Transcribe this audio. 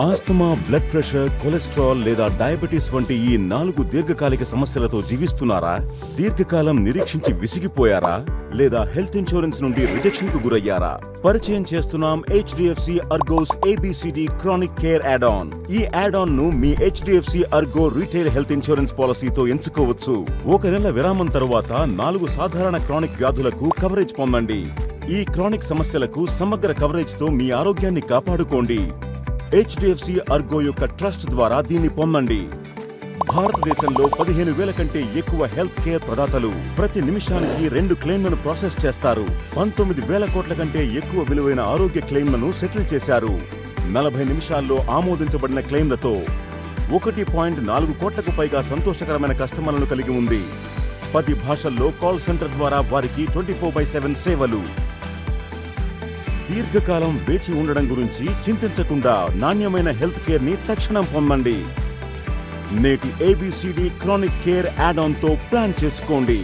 Asthma blood pressure cholesterol లేదా diabetes వంటి ఈ నాలుగు దీర్ఘకాలిక సమస్యలతో జీవిస్తున్నారా? దీర్ఘకాలం నిరీక్షించి విసిగిపోయారా? లేదా హెల్త్ ఇన్సూరెన్స్ నుండి రిజెక్షన్కు గురయ్యారా? పరిచయం చేస్తున్నాం HDFC ERGO ABCD chronic care add on ఈ యాడ్ ఆన్ను మీ HDFC ERGO retail health insurance పాలసీతో ఎంచుకోవచ్చు. ఒక నెల విరామం తరువాత నాలుగు సాధారణ క్రానిక్ వ్యాధులకు కవరేజ్ పొందండి. ఈ క్రానిక్ సమస్యలకు సమగ్ర కవరేజ్తో మీ ఆరోగ్యాన్ని కాపాడుకోండి. హెచ్డిఎఫ్సి అర్గో యొక్క ట్రస్ట్ ద్వారా దీన్ని పొందండి. భారతదేశంలో పదిహేను వేల కంటే ఎక్కువ హెల్త్ కేర్ ప్రదాతలు ప్రతి నిమిషానికి రెండు క్లెయిమ్లను ప్రాసెస్ చేస్తారు. పంతొమ్మిది వేల కోట్ల కంటే ఎక్కువ విలువైన ఆరోగ్య క్లెయిమ్లను సెటిల్ చేశారు. నలభై నిమిషాల్లో ఆమోదించబడిన క్లెయిమ్లతో ఒకటి పాయింట్ నాలుగు కోట్లకు పైగా సంతోషకరమైన కస్టమర్లను కలిగి ఉంది. పది భాషల్లో కాల్ సెంటర్ ద్వారా వారికి ట్వంటీ ఫోర్ బై సెవెన్ సేవలు దీర్ఘకాలం వేచి ఉండడం గురించి చింతించకుండా నాణ్యమైన హెల్త్ కేర్ని తక్షణం పొందండి. నేటి ఏబిసిడి క్రానిక్ కేర్ యాడ్ ఆన్తో ప్లాన్ చేసుకోండి.